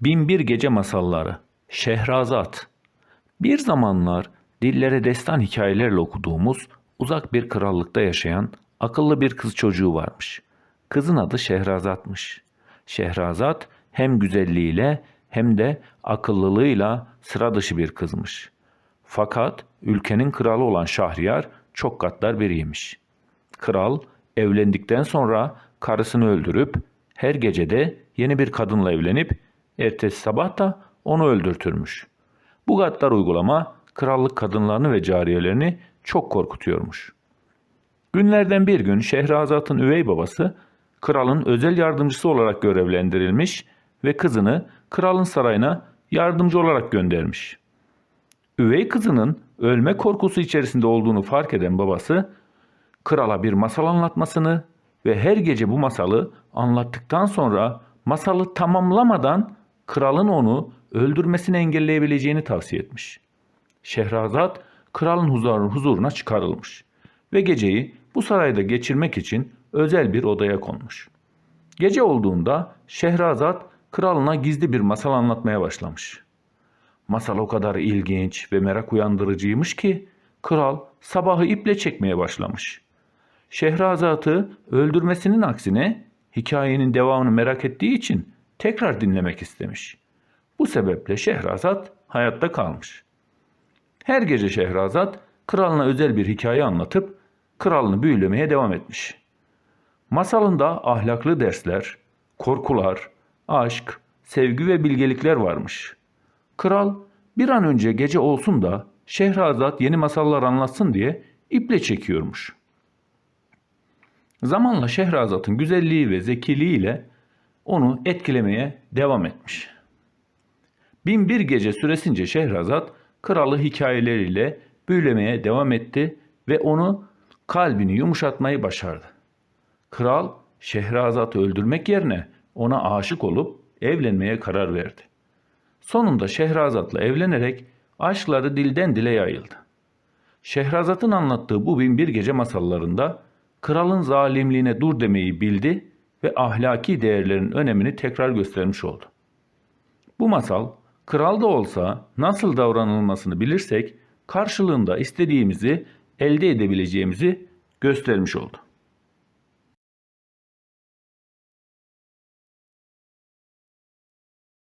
Binbir Gece Masalları Şehrazat Bir zamanlar dillere destan hikayelerle okuduğumuz uzak bir krallıkta yaşayan akıllı bir kız çocuğu varmış. Kızın adı Şehrazat'mış. Şehrazat hem güzelliğiyle hem de akıllılığıyla sıra dışı bir kızmış. Fakat ülkenin kralı olan Şahriyar çok gaddar biriymiş. Kral evlendikten sonra karısını öldürüp her gecede yeni bir kadınla evlenip ertesi sabah da onu öldürtürmüş. Bu gaddar uygulama krallık kadınlarını ve cariyelerini çok korkutuyormuş. Günlerden bir gün Şehrazat'ın üvey babası kralın özel yardımcısı olarak görevlendirilmiş ve kızını kralın sarayına yardımcı olarak göndermiş. Üvey kızının ölme korkusu içerisinde olduğunu fark eden babası krala bir masal anlatmasını ve her gece bu masalı anlattıktan sonra masalı tamamlamadan kralın onu öldürmesini engelleyebileceğini tavsiye etmiş. Şehrazat kralın huzur- huzuruna çıkarılmış ve geceyi bu sarayda geçirmek için özel bir odaya konmuş. Gece olduğunda Şehrazat kralına gizli bir masal anlatmaya başlamış. Masal o kadar ilginç ve merak uyandırıcıymış ki kral sabahı iple çekmeye başlamış. Şehrazat'ı öldürmesinin aksine hikayenin devamını merak ettiği için tekrar dinlemek istemiş. Bu sebeple Şehrazat hayatta kalmış. Her gece Şehrazat kralına özel bir hikaye anlatıp kralını büyülemeye devam etmiş. Masalında ahlaklı dersler, korkular, aşk, sevgi ve bilgelikler varmış. Kral bir an önce gece olsun da Şehrazat yeni masallar anlatsın diye iple çekiyormuş. Zamanla Şehrazat'ın güzelliği ve zekiliğiyle onu etkilemeye devam etmiş. Bin bir gece süresince Şehrazat kralı hikayeleriyle büyülemeye devam etti ve onu kalbini yumuşatmayı başardı. Kral Şehrazat'ı öldürmek yerine ona aşık olup evlenmeye karar verdi. Sonunda Şehrazat'la evlenerek aşkları dilden dile yayıldı. Şehrazat'ın anlattığı bu binbir gece masallarında kralın zalimliğine dur demeyi bildi ve ahlaki değerlerin önemini tekrar göstermiş oldu. Bu masal kral da olsa nasıl davranılmasını bilirsek karşılığında istediğimizi elde edebileceğimizi göstermiş oldu.